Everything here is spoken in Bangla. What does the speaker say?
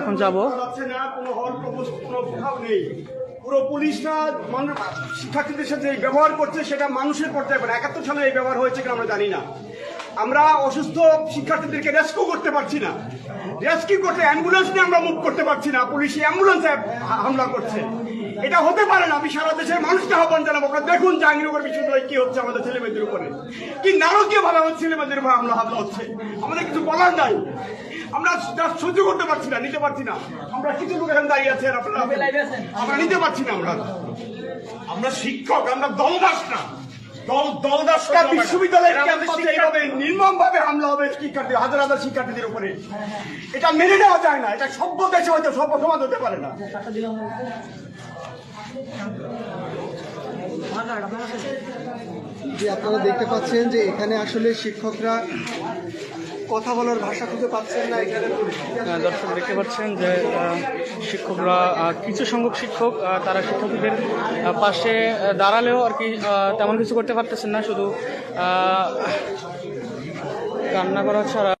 এখন যাব। কোনো হল কোনো কোথাও নেই। পুরো পুলিশরা মানুষ শিক্ষার্থীদের সাথে এই ব্যবহার করছে, সেটা মানুষের পর্যায়ে পারে। একাত্তর সালে এই ব্যবহার হয়েছে কিনা আমরা জানি না। আমরা অসুস্থ শিক্ষার্থীদেরকে রেস্কিউ করতে পারছি না। রেস্কিউ করতে অ্যাম্বুলেন্স নিয়ে আমরা মুভ করতে পারছি না। পুলিশ অ্যাম্বুলেন্সে হামলা করছে। এটা হতে পারে না আমি সারা দেশের মানুষকে আহ্বান জানাব। আপনারা দেখুন জাহাঙ্গীরনগর বিশ্ববিদ্যালয় কি হচ্ছে আমাদের ছেলে মেয়েদের উপরে। কি নারকীয় ভাবে আমাদের ছেলে মেয়েদের উপরে আমরা হামলা হচ্ছে। আমাদের কিছু বলার নাই। আমরা যা সহ্য করতে পারছি না নিতে পারছি না। আমরা কিছু লোক এখানে দাঁড়িয়ে আছি আর আপনারা আমরা নিতে পারছি না আমরা। আমরা শিক্ষক আমরা দলদাস না। দল দলদাসটা বিশ্ববিদ্যালয়ের ক্যাম্পাসে এইভাবে নির্মম ভাবে হামলা হবে শিক্ষার্থী হাজার হাজার শিক্ষার্থীদের উপরে। এটা মেনে নেওয়া যায় না এটা সভ্য দেশে হয়তো সভ্য সমাজ হতে পারে না। যে আপনারা দেখতে পাচ্ছেন যে এখানে আসলে শিক্ষকরা কথা বলার ভাষা খুঁজে পাচ্ছেন না এখানে। দর্শক, দেখতে পাচ্ছেন যে শিক্ষকরা কিছু সংখ্যক শিক্ষক তারা শিক্ষকদের পাশে দাঁড়ালেও আর কি তেমন কিছু করতে পারতেছেন না, শুধু কান্না করা ছাড়া।